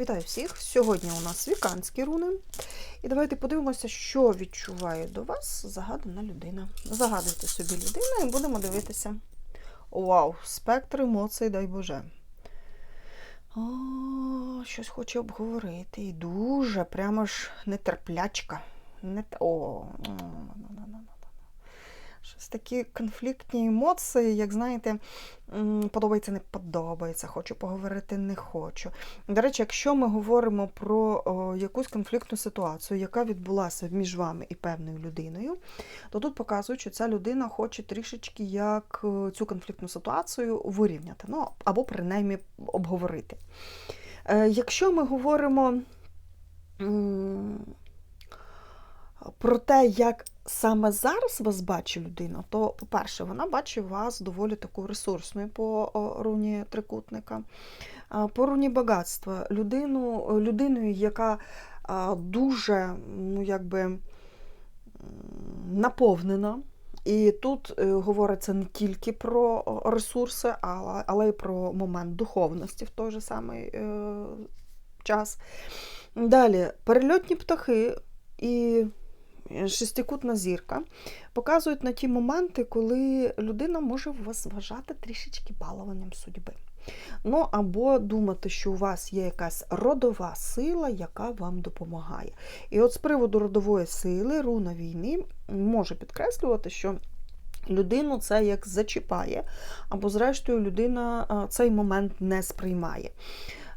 Вітаю всіх! Сьогодні у нас віканські руни. І давайте подивимося, що відчуває до вас загадана людина. Загадуйте собі людину і будемо дивитися. Вау! Спектр емоцій, дай Боже. О, щось хоче обговорити. І дуже прямо ж нетерплячка. Не... О. Щось такі конфліктні емоції, як знаєте, подобається, не подобається, хочу поговорити, не хочу. До речі, якщо ми говоримо про о, якусь конфліктну ситуацію, яка відбулася між вами і певною людиною, то тут показують, що ця людина хоче трішечки як е, цю конфліктну ситуацію вирівняти, ну або принаймні обговорити. Е, Якщо ми говоримо про те, як саме зараз вас бачить людина, то, по-перше, вона бачить вас доволі таку ресурсною по руні трикутника, по руні багатства, людину, людиною, яка дуже ну, якби, наповнена. І тут е, говориться не тільки про ресурси, але, й про момент духовності в той же самий е, час. Далі, перельотні птахи і шестикутна зірка показують на ті моменти, коли людина може вас вважати трішечки балуванням судьби. Ну, або думати, що у вас є якась родова сила, яка вам допомагає. І от з приводу родової сили, руна війни може підкреслювати, що людину це як зачіпає, або, зрештою, людина цей момент не сприймає.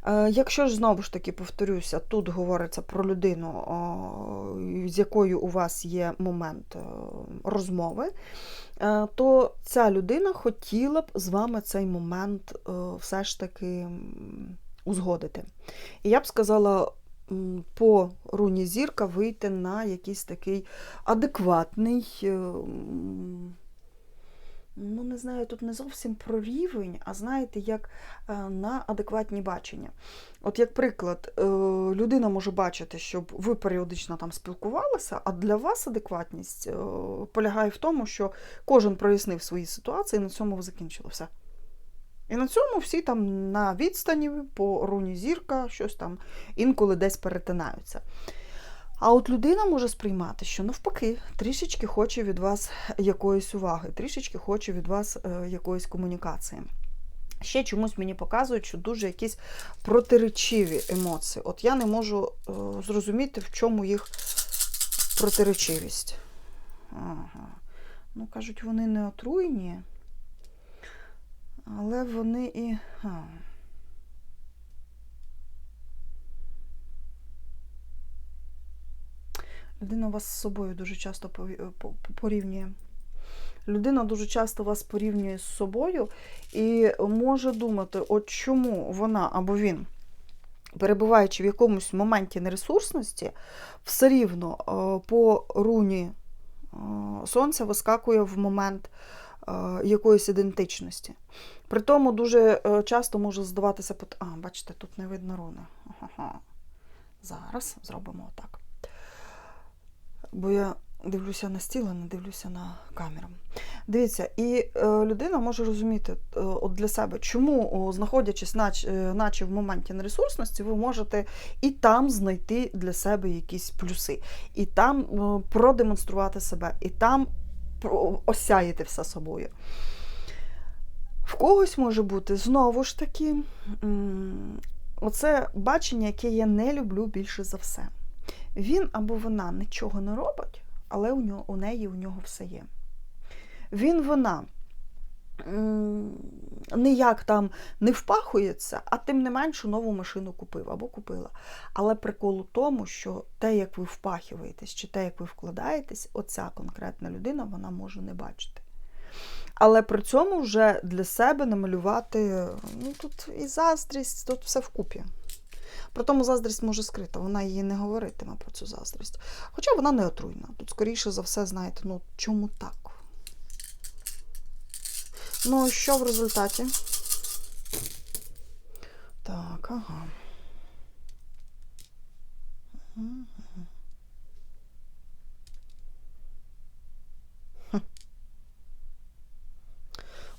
Е, Якщо ж знову ж таки повторюся, тут говориться про людину, з якою у вас є момент е, розмови, е, то ця людина хотіла б з вами цей момент все ж таки узгодити. І я б сказала. По руні зірка вийти на якийсь такий адекватний, ну не знаю, тут не зовсім про рівень, а знаєте, як е, на адекватні бачення. От, як приклад, е, людина може бачити, щоб ви періодично там спілкувалися, а для вас адекватність е, полягає в тому, що кожен прояснив свої ситуації, і на цьому ви закінчили все. І на цьому всі там на відстані по руні зірка, щось там інколи десь перетинаються. А от людина може сприймати, що навпаки, трішечки хоче від вас якоїсь уваги, трішечки хоче від вас е, якоїсь комунікації. Ще чомусь мені показують, що дуже якісь протиречиві емоції. От я не можу е, зрозуміти, в чому їх протиречивість. Ага. Ну, кажуть, вони не отруйні, але вони і. А. Людина вас з собою дуже часто по- порівнює. Людина дуже часто вас порівнює з собою і може думати, от чому вона або він, перебуваючи в якомусь моменті нересурсності, все рівно е, по руні е, сонця вискакує в момент е, якоїсь ідентичності. При тому дуже е, часто може здаватися, а, бачите, тут не видно руни. Ага. Зараз зробимо отак. Бо я дивлюся на стіл, а не дивлюся на камеру. Дивіться, і е, людина може розуміти е, от для себе, чому, знаходячись, е, наче в моменті нересурсності, ви можете і там знайти для себе якісь плюси, і там продемонструвати себе, і там осяяти все собою. В когось може бути знову ж таки оце бачення, яке я не люблю більше за все. Він або вона нічого не робить, але у, нього, у неї у нього все є. Він, вона ніяк там не впахується, а тим не менше нову машину купив або купила. Але прикол у тому, що те, як ви впахуєтесь, чи те, як ви вкладаєтесь, оця конкретна людина вона може не бачити. Але при цьому вже для себе намалювати ну, тут і заздрість, тут все вкупі. При тому заздрість може скрита, вона її не говоритиме про цю заздрість. Хоча вона не отруйна. Тут, скоріше за все, знаєте, ну чому так? Ну, що в результаті? Так, ага.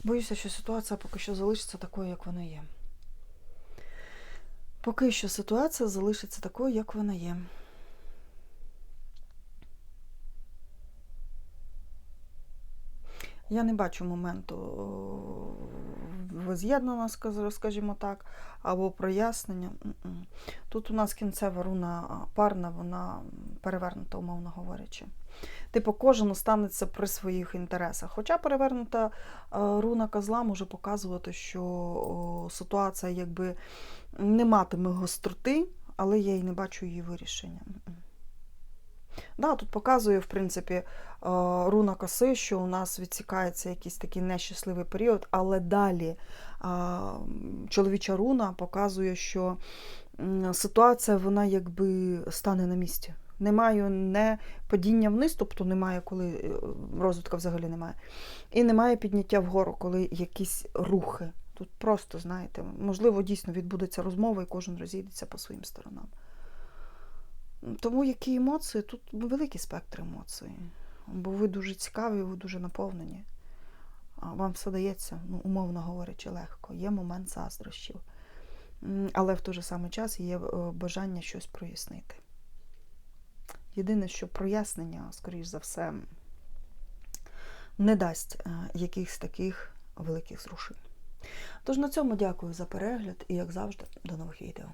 Боюся, що ситуація поки що залишиться такою, як вона є. Поки що ситуація залишиться такою, як вона є. Я не бачу моменту о, воз'єднання, скажімо так, або прояснення. Тут у нас кінцева руна парна, вона перевернута, умовно говорячи. Типу, кожен останеться при своїх інтересах. Хоча перевернута е, руна козла може показувати, що ситуація якби не матиме гостроти, але я і не бачу її вирішення. Да, тут показує, в принципі, е, руна коси, що у нас відсікається якийсь такий нещасливий період, але далі е, чоловіча руна показує, що ситуація вона якби стане на місці. Немає не падіння вниз, тобто немає, коли е, розвитку взагалі немає. І немає підняття вгору, коли якісь рухи. Тут просто, знаєте, можливо, дійсно відбудеться розмова і кожен розійдеться по своїм сторонам. Тому які емоції? Тут великий спектр емоцій. Бо ви дуже цікаві, ви дуже наповнені. Вам все дається, ну, умовно говорячи, легко. Є момент заздрощів. Але в той же самий час є е, бажання щось прояснити. Єдине, що прояснення, скоріш за все, не дасть е, якихось таких великих зрушень. Тож на цьому дякую за перегляд і, як завжди, до нових відео.